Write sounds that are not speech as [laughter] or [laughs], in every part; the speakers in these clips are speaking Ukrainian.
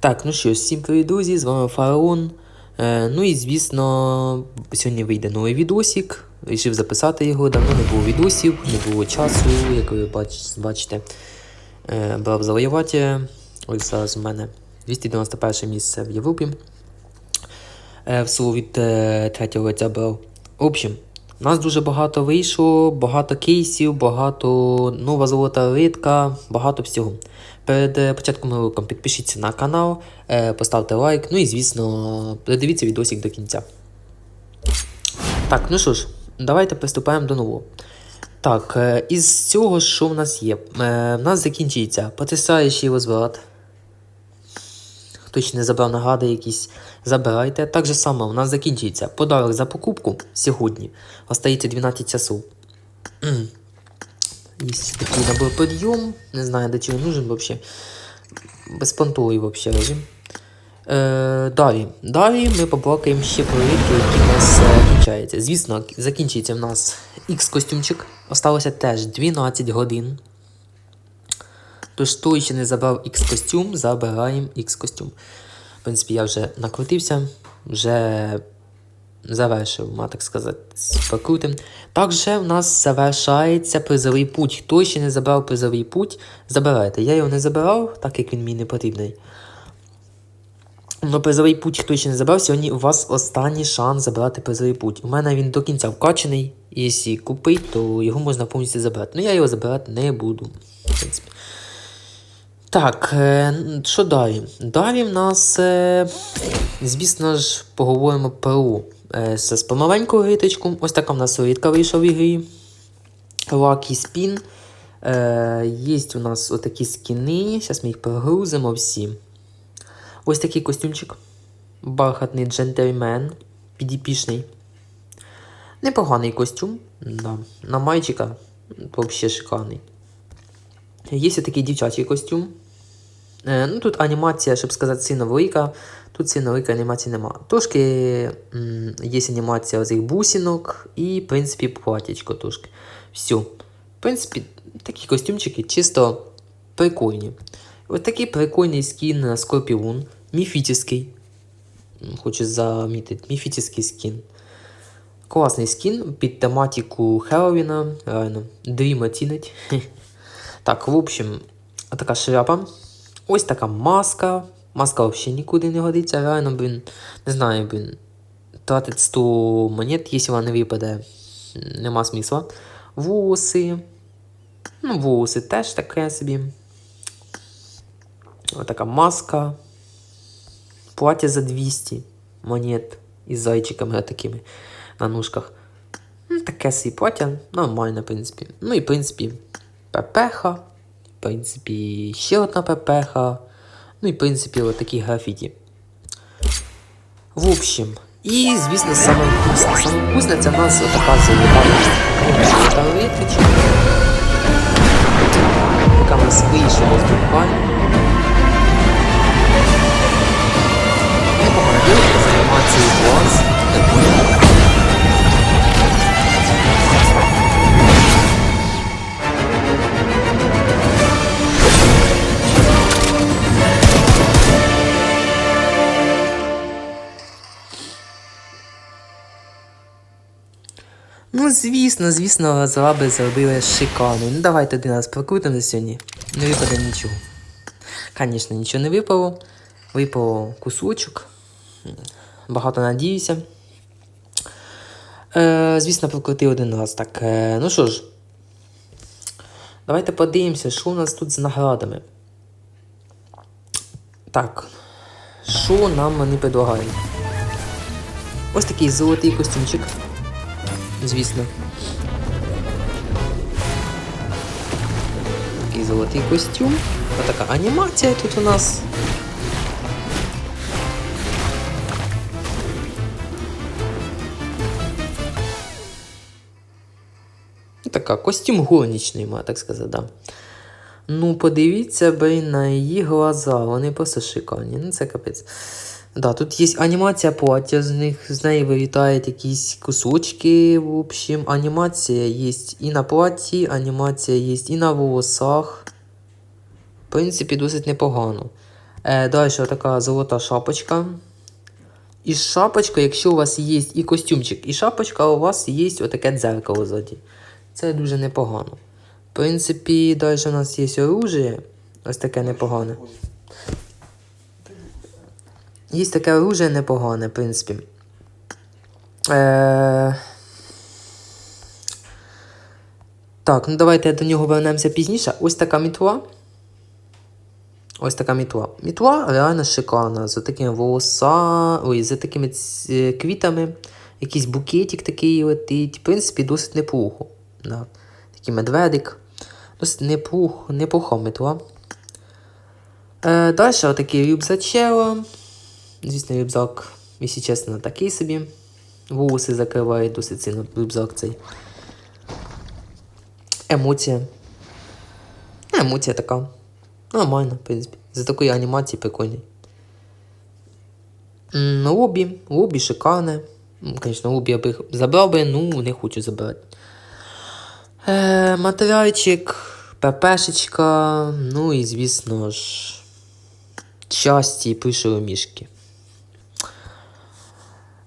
Так, ну що, всім привіт, друзі, з вами Фараон. Е, ну і звісно, сьогодні вийде новий відосик. Рішив записати його. Давно не було відосів, не було часу, як ви бач, бачите. Е, брав завоювати. Ось зараз у мене 291 місце в Європі. Е, в село від е, третього лиця брав. В общем, нас дуже багато вийшло, багато кейсів, багато нова золота ритка, багато всього. Перед е, початком роликом підпишіться на канал, е, поставте лайк, ну і звісно, передивіться відосик до кінця. Так, ну що ж, давайте приступаємо до нового. Так, е, із цього, що в нас є? В нас закінчується потрясаючий розврат. Хто ще не забрав награди якісь, забирайте. Так же само, у нас закінчується подарок за покупку сьогодні. Остається 12 часов. Є такий набор підйом. Не знаю, до чого нужен взагалі. Безпонтовий взагалі режим. Е, далі. Далі ми поплакаємо ще проєкти, які в нас е, кінчаються. Звісно, закінчується в нас X-костюмчик. Осталося теж 12 годин. Тож, хто ще не забрав X-костюм, забираємо X-костюм. В принципі, я вже накрутився, вже завершив, можна так сказати, з. Також в нас завершається призовий путь. Хто ще не забрав призовий путь, забирайте. Я його не забирав, так як він мені не потрібний. Но призовий путь, хто ще не забрав, сьогодні у вас останній шанс забрати призовий путь. У мене він до кінця вкачаний. Якщо купить, то його можна повністю забрати. Ну я його забирати не буду. В принципі. Так, е, що далі? Далі в нас, е, звісно ж, поговоримо про з з помаленьку риточку. Ось така в нас ритка вийшла в ігрі. Lucky Spin. Е, є у нас отакі скіни. Зараз ми їх прогрузимо всі. Ось такий костюмчик. Бархатний джентльмен. Підіпішний. Непоганий костюм. Да. На мальчика взагалі шикарний. Є такий дівчачий костюм. Е, ну, Тут анімація, щоб сказати, сильно велика. Тут сильно великої анімації нема. Трошки м, є анімація цих бусинок і, в принципі, платячко трошки. Все. В принципі, такі костюмчики чисто прикольні. Ось такий прикольний скін на Скорпіон. Міфічний. Хочу замітити, міфічний скін. Класний скін під тематику Хеллоуіна. Реально. Дрім оцінить. [laughs] Так, в общем, така шляпа. Ось така маска. Маска взагалі нікуди не годиться. Реально, блін, не знаю, блін. Тратить 100 монет, якщо вона не випаде, нема смисла. Волоси. Ну, волоси теж таке собі. Ось така маска. Плаття за 200 монет із зайчиками такими на ножках. Ну, таке собі плаття, нормально, в принципі. Ну і в принципі, ППХ. В принципі, ще одна ППХ. Ну і в принципі, отакі графіті. В общем, і, звісно, саме вкусне. Саме вкусне це в нас отака золота золота. Яка нас вийшла з буквально. Непогано дивиться з анімацією клас. Ну, звісно, звісно, зраби зробили шикарно. Ну давайте один раз прокрутимо сьогодні. Не випаде нічого. Звісно, нічого не випало. Випало кусочок. Багато надіюся. Е, звісно, прокрутив один раз. Так, е, ну що ж. Давайте подивимося, що у нас тут з наградами. Так. Що нам вони предлагають? Ось такий золотий костюмчик. Звісно. Такий золотий костюм. Ось така анімація тут у нас. Така костюм горнічний, можна так сказати, да. Ну, подивіться, блин, на її глаза, вони просто шикарні. Ну, це капець. Да, тут є анімація плаття, з них з неї вилітають якісь кусочки. В общем, анімація є і на платі, анімація є і на волосах. В принципі, досить непогано. Е, далі така золота шапочка. І шапочка, якщо у вас є і костюмчик, і шапочка, у вас є отаке дзеркало ззаді. Це дуже непогано. В принципі, далі у нас є оружие. Ось таке непогане. Є таке оружие непогане, в принципі. Е... Так, ну давайте до нього вернемося пізніше. Ось така мітла. Ось така мітла. Мітла реально шикарна. За такими волоса. Ой, за такими е, квітами. Якийсь букетик такий летить. В принципі, досить неплохо. Да. Такий медведик. Досить неплохо, неплохо мітла. Е, далі отакий рюкзачело. Звісно, рюкзак, якщо чесно, такий собі. Волоси закриває досить сильно рюкзак цей. Емоція. Емоція така. Нормально, в принципі. За такої анімації прикольний. Лобі. Лобі шикарне. Звісно, лобі я б забрав би, ну не хочу забирати. Е, матеріальчик, ППшечка, ну і звісно ж. Часті плюшеві мішки.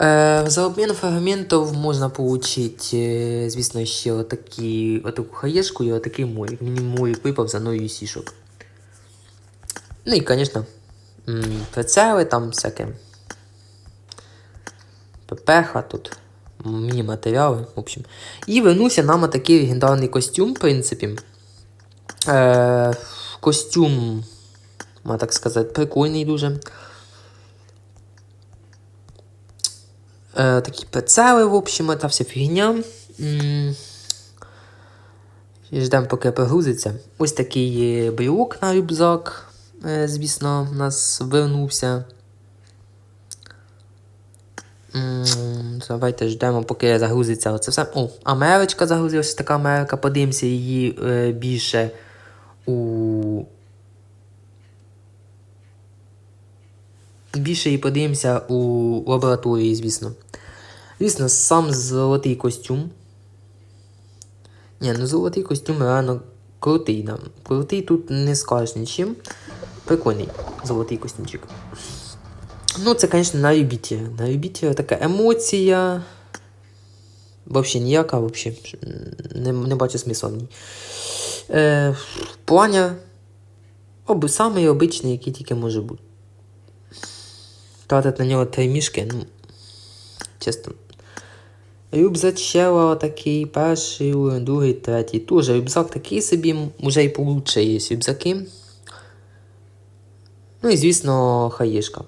Е, за обмін фрагментів можна отримати, е, звісно, ще отакі, отаку хаєшку і отакий морік. Мені морік випав за новий сішок. Ну і, звісно, прицели там всяке. ППХ тут. Міні-матеріали, в общем. І вернувся нам такий легендарний костюм, в принципі. Е, костюм, можна так сказати, прикольний дуже. Е, такі прицели, в общем, та вся фігня. Ждемо, поки прогрузиться. Ось такий е, на рюкзак, е, звісно, у нас вернувся. Давайте ждемо, поки загрузиться оце все. О, Америчка загрузилася, така Америка. Подивимося її е, більше у. Більше її подивимося у лабораторії, звісно. Звісно, сам золотий костюм. Ні, ну золотий костюм реально крутий. Да. Крутий тут не скажеш нічим. Прикольний золотий костюмчик. Ну, це, звісно, на любителя. На любителя така емоція. Взагалі ніяка, взагалі. Не, не бачу смисла в ній. Е, планя. Об, самий обичний, який тільки може бути. Тратить на нього три мішки, ну. Чесно. Рюкзачела такий, перший другий, третій. Тоже рюкзак такий собі, вже і получше є рюкзаки. Ну і, звісно, хаєшка.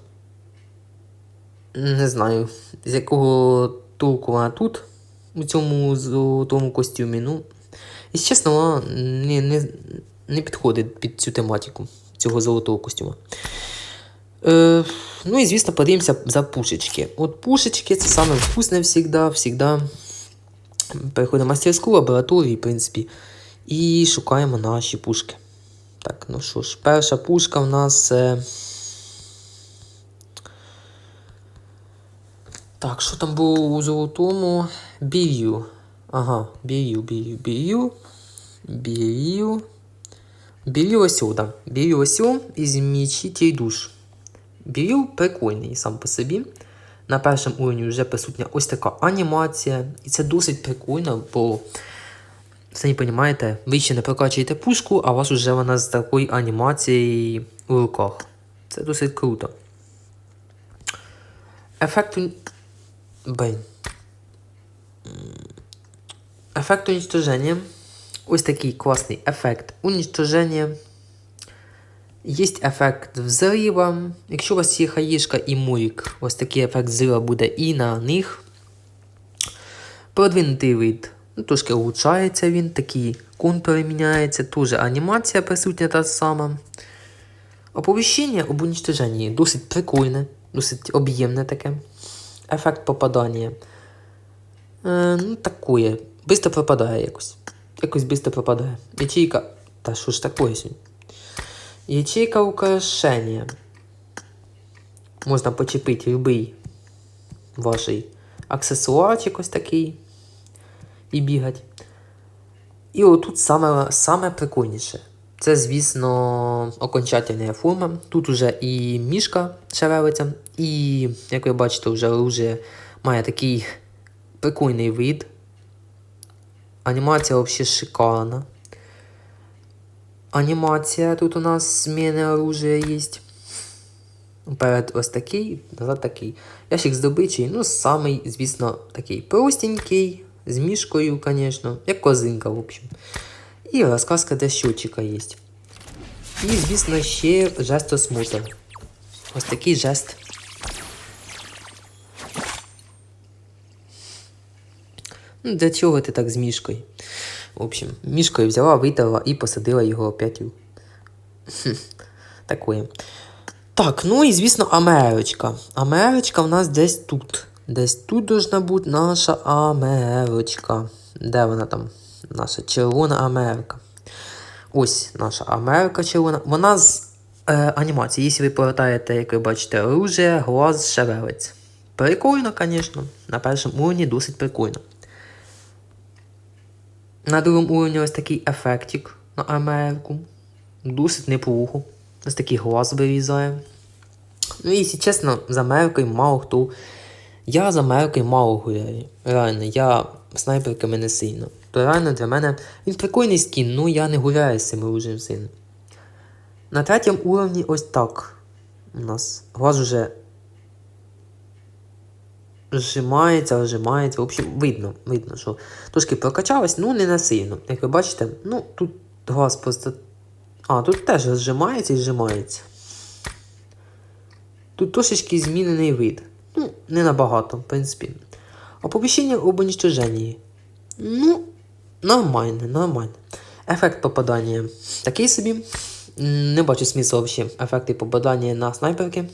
Не знаю, з якого толку вона тут, у цьому золотому костюмі. Ну, і чесно, вона не, не, не підходить під цю тематику цього золотого костюма. Е, ну і звісно, подивимося за пушечки. От пушечки це саме вкусне завжди, завжди. Переходимо мастерську, лабораторію, в принципі, і шукаємо наші пушки. Так, ну що ж, перша пушка в нас. Е... Так, що там було у золотому? Бір'ю. Ага, бір'ю, бір'ю, бір'ю. Бір'ю. Бір'ю ось сюди. Бір'ю ось із мічі душ. Бір'ю прикольний сам по собі. На першому уровні вже присутня ось така анімація. І це досить прикольно, бо, самі розумієте, ви ще не прокачуєте пушку, а у вас вже вона з такою анімацією у руках. Це досить круто. Ефект. Ефект уничтожения. Ось такий класний ефект уничтожения. Є ефект взрива. Якщо у вас є хаєшка і мурік, ось такий ефект взрива буде і на них. Продвинутий вид. Ну, трошки улучшається він, такі контури міняються, теж анімація присутня та сама. Оповіщення об уничтоженні досить прикольне, досить об'ємне таке. Ефект попадання. Е, ну, такое. Быстро пропадає якось. Якось быстро пропадає. Ячейка. Та що ж такое сьогодні? Ячейка украшення. Можна почепити любий ваш аксесуарчик ось такий. І бігати. І отут саме, саме прикольніше. Це, звісно, окончательна форма. Тут уже і мішка шевелиться, і, як ви бачите, вже оружие має такий прикольний вид. Анімація взагалі шикарна. Анімація тут у нас зміни оружия є. Перед ось такий, назад такий. Ящик здобичий, ну, самий, звісно, такий простенький, з мішкою, звісно, як козинка, в общем. І розказка для щотчика є. І, звісно, ще жестосмутер. Ось такий жест. Ну, для чого ти так з мішкою? Общем, мішкою взяла, витерла і посадила його опять. Хм, Так, ну і звісно, Америчка. Америчка в нас десь тут. Десь тут должна бути наша Америчка. Де вона там? Наша червона Америка. Ось наша Америка червона. Вона з е, анімації. Якщо ви повертаєте, як ви бачите, оружие, глаз шевелиться. Прикольно, звісно. На першому уровні досить прикольно. На другому уровні ось такий ефектик на Америку. Досить неплохо. Ось такий глаз вирізає. Ну, якщо чесно, з Америкою мало хто. Я з Америкою мало гуляю. Реально, я снайперками не сильно. То реально для мене він прикольний скін, ну я не гуляю з цим оружием сильно. На третьому уровні ось так. У нас глаз уже зжимається, зжимається. В общем, видно, видно, що трошки прокачалось, ну не на сильно. Як ви бачите, ну тут глаз просто. А, тут теж зжимається і зжимається. Тут трошечки змінений вид. Ну, не набагато, в принципі. Оповіщення об уничтоженні. Ну, нормально, нормально. Ефект попадання такий собі. Не бачу смислу взагалі ефекти попадання на снайперки.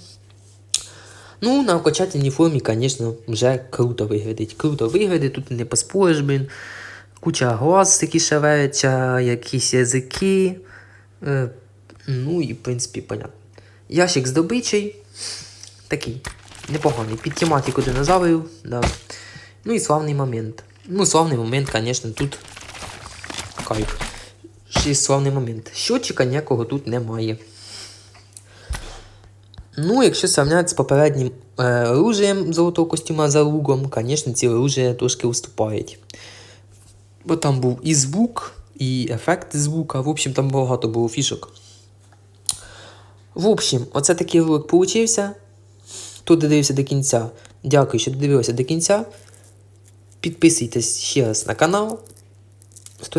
Ну, на окончательній формі, звісно, вже круто виглядить. Круто виглядить, тут не поспориш, блін. Куча глаз, які шевеляться, якісь язики. Е, ну і, в принципі, понятно. Ящик здобичий. Такий. Непоганий. Під тематику динозаврів. Да. Ну і славний момент. Ну, славний момент, звісно, тут. Кайф. Ще славний момент. Щотчика ніякого тут немає. Ну, якщо сравняти з попереднім е, оружієм золотого костюма за лугом, звісно, ці оружия трошки уступають. Бо там був і звук, і ефект звука. В общем, там багато було фішок. В общем, оце такий ролик получився. Хто додивився до кінця, дякую, що додивилися до кінця. Підписуйтесь ще раз на канал.